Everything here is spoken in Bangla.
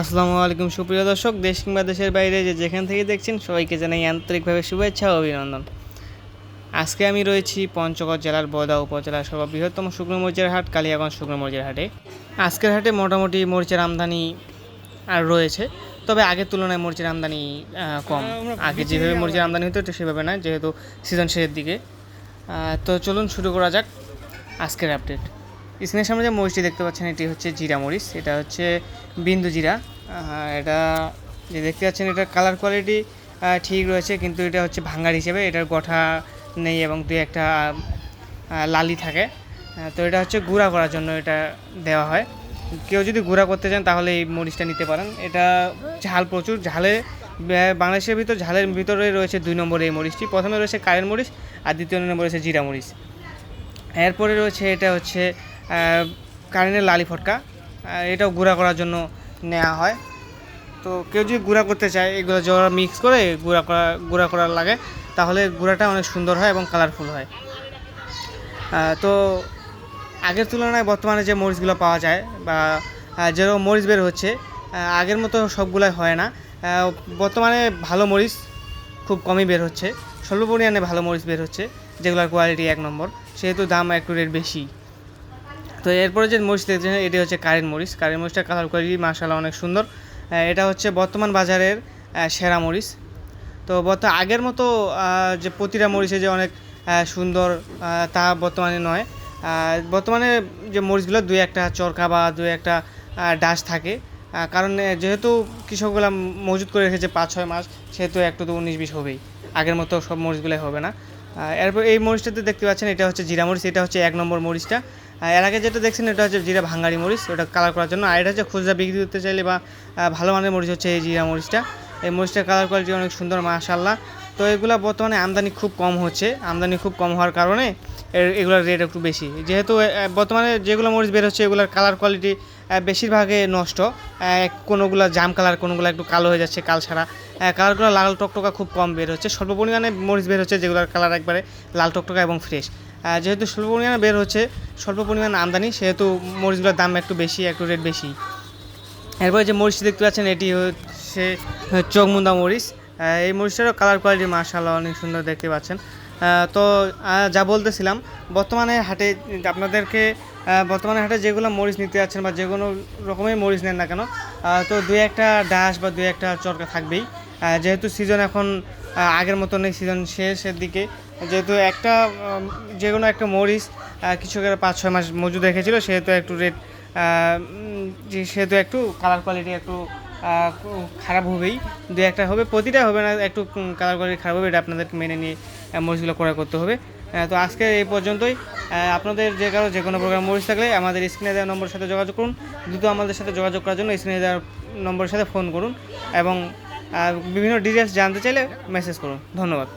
আসসালামু আলাইকুম, সুপ্রিয় দর্শক, দেশ কিংবা দেশের বাইরে যে যেখান থেকে দেখছেন, সবাইকে জানাই আন্তরিকভাবে শুভেচ্ছা ও অভিনন্দন। আজকে আমি রয়েছি পঞ্চগড় জেলার বদা উপজেলার সর্ববৃহত্তম শুকনো মরিচের হাট, কালিয়াগঞ্জ শুকনো মরিচের হাটে। আজকের হাটে মোটামুটি মরিচের আমদানি আর রয়েছে, তবে আগের তুলনায় মরিচের আমদানি কম। আগে যেভাবে মরিচের আমদানি হতো সেভাবে না যেহেতু সিজন শেষের দিকে। তো চলুন শুরু করা যাক আজকের আপডেট স্ক্রিনের সামনে যে মরিচটি দেখতে পাচ্ছেন, এটি হচ্ছে জিরা মরিচ। এটা হচ্ছে বিন্দু জিরা। এটা যে দেখতে পাচ্ছেন, এটার কালার কোয়ালিটি ঠিক রয়েছে, কিন্তু এটা হচ্ছে ভাঙ্গার হিসেবে। এটার গঠা নেই এবং দুই একটা লালি থাকে। তো এটা হচ্ছে গুঁড়া করার জন্য এটা দেওয়া হয়। কেউ যদি গুঁড়া করতে চান, তাহলে এই মরিচটা নিতে পারেন। এটা ঝাল প্রচুর। ঝালে বাংলাদেশের ভিতর, ঝালের ভিতরে রয়েছে দুই নম্বরে এই মরিচটি। প্রথমে রয়েছে কারেন্ট মরিচ, আর দ্বিতীয় নম্বরে রয়েছে জিরা মরিচ। এরপরে রয়েছে, এটা হচ্ছে কারেন্টের লালি ফটকা এটাও গুঁড়া করার জন্য নেওয়া হয়। তো কেউ যদি গুঁড়া করতে চায়, এগুলো জোড়া মিক্স করে গুঁড়া করা, গুঁড়া করার লাগে, তাহলে গুঁড়াটা অনেক সুন্দর হয় এবং কালারফুল হয়। তো আগের তুলনায় বর্তমানে যে মরিচগুলো পাওয়া যায় বা যেরকম মরিচ বের হচ্ছে আগের মতো সবগুলাই হয় না। বর্তমানে ভালো মরিচ খুব কমই বের হচ্ছে। স্বল্প পরিমাণে ভালো মরিচ বের হচ্ছে, যেগুলোর কোয়ালিটি এক নম্বর, সেহেতু দাম একটু রেট বেশি। তো এরপরে যে মরিচ দেখছেন এটি হচ্ছে কারেন্ট মরিচ। কারেন্ট মরিচটা কালার কোয়ালিটি মার্শাল্লাহ অনেক সুন্দর। এটা হচ্ছে বর্তমান বাজারের সেরা মরিচ। তো বর্তমান আগের মতো যে প্রতিটা মরিচে যে অনেক সুন্দর তা বর্তমানে নয়। বর্তমানে যে মরিচগুলো দুই একটা চরকা বা দুই একটা ডাস থাকে। কারণ যেহেতু কৃষকগুলো মজুত করে রেখেছে পাঁচ ছয় মাস, সেহেতু একটু তো উনিশ বিশ হবেই। আগের মতো সব মরিচগুলোই হবে না। এরপর এই মরিচটাতে দেখতে পাচ্ছেন, এটা হচ্ছে জিরা মরিচ, এটা হচ্ছে এক নম্বর মরিচটা। এর আগে যেটা দেখছেন, এটা হচ্ছে জিরা ভাঙ্গারি মরিচ, ওটা কালার করার জন্য। আর এটা হচ্ছে খুচরা বিক্রি করতে চাইলে বা ভালো মানের মরিচ হচ্ছে এই জিরা মরিচটা। এই মরিচটার কালার কোয়ালিটি অনেক সুন্দর মাশাল্লাহ তো এগুলো বর্তমানে আমদানি খুব কম হচ্ছে। আমদানি খুব কম হওয়ার কারণে এগুলোর রেট একটু বেশি। যেহেতু বর্তমানে যেগুলো মরিচ বের হচ্ছে, এগুলোর কালার কোয়ালিটি বেশিরভাগে নষ্ট। কোনোগুলো জাম কালার কোনোগুলো একটু কালো হয়ে যাচ্ছে, কাল ছাড়া। কালারগুলো লাল টকটকা খুব কম বের হচ্ছে। স্বল্প পরিমাণে মরিচ বের হচ্ছে, যেগুলোর কালার একবারে লাল টকটকা এবং ফ্রেশ যেহেতু স্বল্প পরিমাণে বের হচ্ছে, স্বল্প পরিমাণে আমদানি, সেহেতু মরিচগুলোর দাম একটু বেশি, একটু রেট বেশি। এরপরে যে মরিচটি দেখতে পাচ্ছেন, এটি হচ্ছে চোখমুন্দা মরিচ। এই মরিচটারও কালার কোয়ালিটি মার্শাল্লাহ অনেক সুন্দর দেখতে পাচ্ছেন। তো যা বলতেছিলাম, বর্তমানে হাটে, আপনাদেরকে বর্তমানে হাটে যেগুলো মরিচ নিতে যাচ্ছেন বা যে কোনো রকমের মরিচ নেন না কেন তো দুই একটা ডাস বা দুই একটা চরকা থাকবেই। যেহেতু সিজন এখন আগের মতো নেই সিজন শেষের দিকে, যেহেতু একটা যে কোনো একটা মরিচ কৃষকেরা পাঁচ ছয় মাস মজুদ রেখেছিল, সেহেতু একটু রেট সেহেতু একটু কালার কোয়ালিটি একটু খারাপ হবেই। দু একটা হবে, প্রতিটা হবে না, একটু কালার কোয়ালিটি খারাপ হবে, এটা আপনাদেরকে মেনে নিয়ে মরিচগুলো ক্রয় করতে হবে। তো আজকে এই পর্যন্তই। আপনাদের যে কারও যে কোনো প্রকার মরিচ থাকলে আমাদের স্ক্রিনে দেওয়া নম্বরের সাথে যোগাযোগ করুন। দ্রুত আমাদের সাথে যোগাযোগ করার জন্য স্ক্রিনে দেওয়ার নম্বরের সাথে ফোন করুন এবং বিভিন্ন ডিটেলস জানতে চাইলে মেসেজ করুন। ধন্যবাদ।